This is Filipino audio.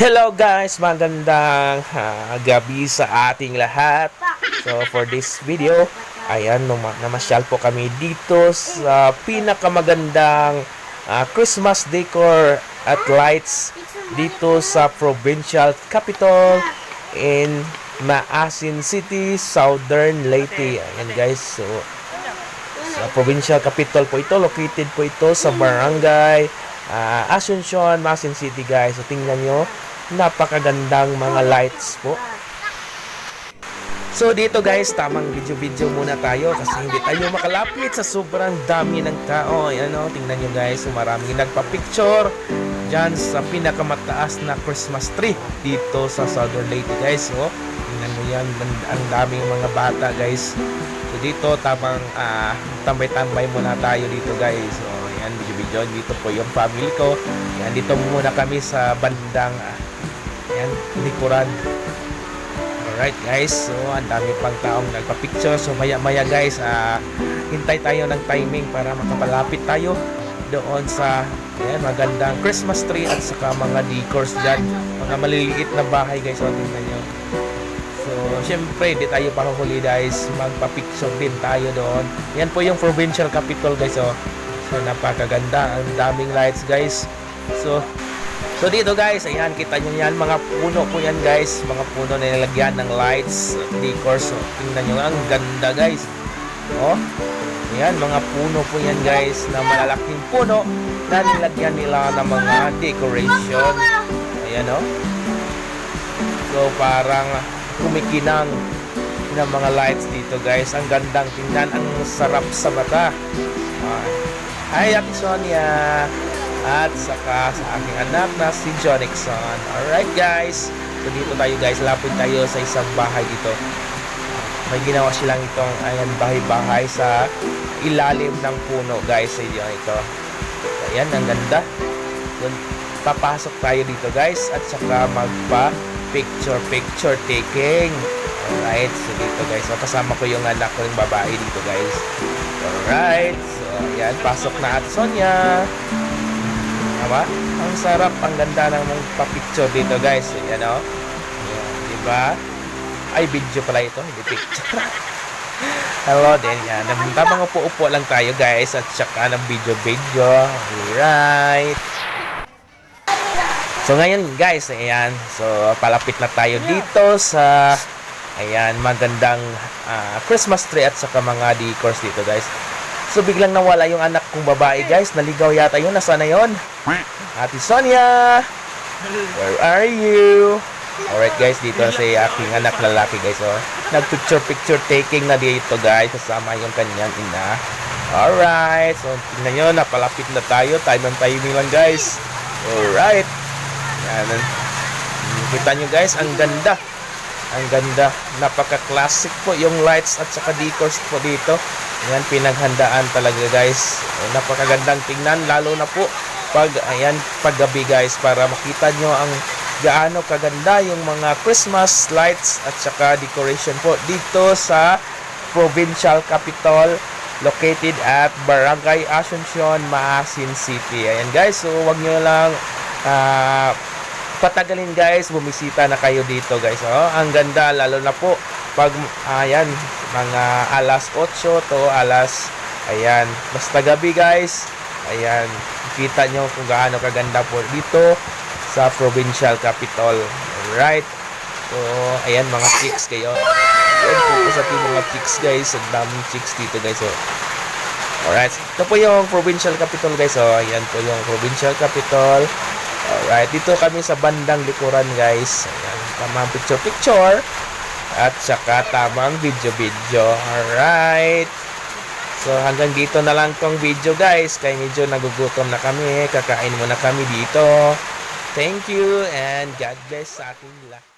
Hello guys, magandang ah, gabi sa ating lahat. So for this video, ayan, namasyal po kami dito sa pinakamagandang ah, Christmas decor at lights dito sa provincial capital in Maasin City, Southern Leyte. Ayan guys, so sa provincial capital po ito, located po ito sa barangay ah, Asuncion, Maasin City guys. So tingnan nyo, napakagandang mga lights po. So dito guys, tamang video-video muna tayo kasi hindi tayo makalapit sa sobrang dami ng tao. Ayan o, tingnan nyo guys, maraming nagpa-picture dyan sa pinakamataas na Christmas tree dito sa Southern Leyte guys. So, tingnan mo yan, ang- daming mga bata guys. So dito, tamang ah, tambay-tambay muna tayo dito guys. So ayan, video-video, dito po yung family ko. Ayan, dito muna kami sa bandang ah, ayan, likuran. Alright guys, so ang dami pang taong nagpa-picture. So maya-maya guys, ah, hintay tayo ng timing para makapalapit tayo doon sa ayan, magandang Christmas tree at saka mga decors dyan. Mga maliliit na bahay guys, so tingnan nyo. So, syempre, di tayo pahuhuli guys. Magpa-picture din tayo doon. Yan po yung provincial capital guys, oh. So, napakaganda. Ang daming lights guys. So, So dito guys, ayan, kita nyo yan, mga puno po yan guys, mga puno na nilagyan ng lights, decors, so, tingnan nyo, ang ganda guys. Oh, ayan, mga puno po yan guys, na malalaking puno na nilagyan nila ng mga decoration. Ayan oh. So parang kumikinang ng mga lights dito guys. Ang gandang tingnan, ang sarap sa mata. Ah, Hi Ate Sonia! At saka sa aking anak na si John Nixon. Alright guys, so dito tayo guys, lapit tayo sa isang bahay dito. May ginawa silang itong ayan, bahay-bahay sa ilalim ng puno guys. Sa inyo ito. Ayan, ang ganda. Yun, papasok tayo dito guys at saka magpa picture picture taking. Alright, so dito guys. Kasama ko yung anak ko yung babae dito guys. Alright, so ayan, pasok na at Sonia. Tama? Ang sarap, ang ganda ng mong pa-picture dito guys. Ayan o. Ayan, diba? Ay, video pala ito, hindi picture. Hello din yan. Tamang upo-upo lang tayo guys at saka ng video-video. Alright. So ngayon guys, ayan. So palapit na tayo dito sa ayan, magandang ah, Christmas tree at saka mga decors dito guys. So biglang nawala yung anak kong babae guys. Naligaw yata yun. Nasaan na yun? Ate Sonia! Where are you? Alright guys, dito si aking anak lalaki guys. Oh. Nag-picture-picture taking na dito guys. Kasama yung kanyang ina. Alright. So tingnan nyo, napalapit na tayo. Time and timing lang guys. Alright. Yan. Kita nyo guys, ang ganda. Ang ganda. Napaka-classic po yung lights at saka decors po dito. Yan, pinaghandaan talaga guys. Napakagandang tingnan. Lalo na po pag, ayan, paggabi guys. Para makita nyo ang gaano kaganda yung mga Christmas lights at saka decoration po dito sa provincial capital located at Barangay Asuncion, Maasin City. Ayan guys, so wag nyo lang ah, patagalin guys, bumisita na kayo dito guys. Oh, ang ganda lalo na po pag ayan mga alas 8 to alas ayan basta gabi guys. Ayan, kita nyo kung gaano kaganda po dito sa provincial capital. Alright. So, ayan mga chicks kayo. Ayan po po sa ating mga chicks guys. Ang daming chicks dito guys. So, Alright. Ito po yung provincial capital guys. So, ayan po yung provincial capital. Alright. Dito kami sa bandang likuran guys. Ayan. Tamang picture-picture. At saka tamang video-video. Alright. So hanggang dito na lang tong video guys. Kaya medyo nagugutom na kami. Kakain muna kami dito. Thank you and God bless sa ating lahat.